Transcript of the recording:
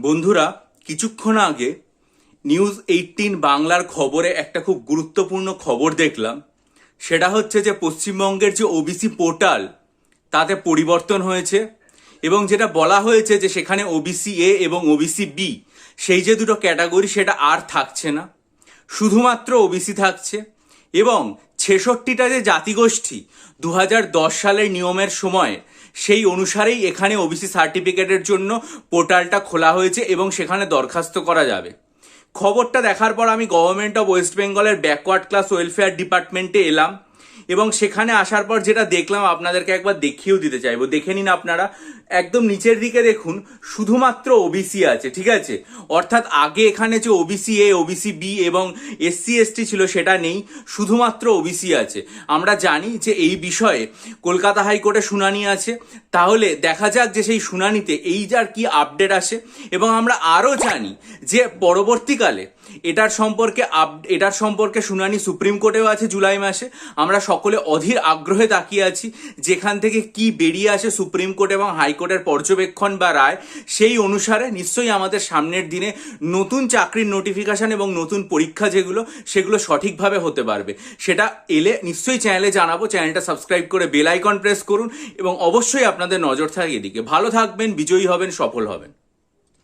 বন্ধুরা, কিছুক্ষণ আগে নিউজ এইটিন বাংলার খবরে একটা খুব গুরুত্বপূর্ণ খবর দেখলাম। সেটা হচ্ছে যে পশ্চিমবঙ্গের যে ওবিসি পোর্টাল, তাতে পরিবর্তন হয়েছে এবং যেটা বলা হয়েছে যে সেখানে ওবিসি এ এবং ওবিসি বি, সেই যে দুটো ক্যাটাগরি সেটা আর থাকছে না। শুধুমাত্র ওবিসি থাকছে এবং ছেষট্টিটা যে জাতিগোষ্ঠী দু হাজার দশ সালের নিয়মের সময়, সেই অনুসারেই এখানে ওবিসি সার্টিফিকেটের জন্য পোর্টালটা খোলা হয়েছে এবং সেখানে দরখাস্ত করা যাবে। খবরটা দেখার পর আমি গভর্নমেন্ট অফ ওয়েস্ট বেঙ্গলের ব্যাকওয়ার্ড ক্লাস ওয়েলফেয়ার ডিপার্টমেন্টে এলাম। এবং সেখানে আসার পর যেটা দেখলাম, আপনাদেরকে একবার দেখিয়েও দিতে চাইব। দেখে নিন আপনারা। একদম নিচের দিকে দেখুন, শুধুমাত্র ওবিসি আছে, ঠিক আছে? অর্থাৎ আগে এখানে যে ওবিসি এ ওবিসি বি এবং এসসি এসটি ছিল, সেটা নেই। শুধুমাত্র ওবিসি আছে। আমরা জানি যে এই বিষয়ে কলকাতা হাইকোর্টে শুনানি আছে। তাহলে দেখা যাক যে সেই শুনানিতে এই যার কি আপডেট আসে। এবং আমরা আরও জানি যে পরবর্তীকালে এটার সম্পর্কে আপ- এটার সম্পর্কে শুনানি সুপ্রিম কোর্টেও আছে জুলাই মাসে। আমরা সকলে অধীর আগ্রহে তাকিয়ে আছি যেখান থেকে কি বেরিয়ে আসে সুপ্রিম কোর্ট এবং হাইকোর্টের পর্যবেক্ষণ বা রায়, সেই অনুসারে নিশ্চয়ই আমাদের সামনের দিনে নতুন চাকরির নোটিফিকেশন এবং নতুন পরীক্ষা যেগুলো, সেগুলো সঠিকভাবে হতে পারবে। সেটা এলে নিশ্চয়ই চ্যানেলে জানাব চ্যানেলটা সাবস্ক্রাইব করে বেল আইকন প্রেস করুন এবং অবশ্যই আপনাদের নজর থাকে এদিকে। ভালো থাকবেন, বিজয়ী হবেন, সফল হবেন।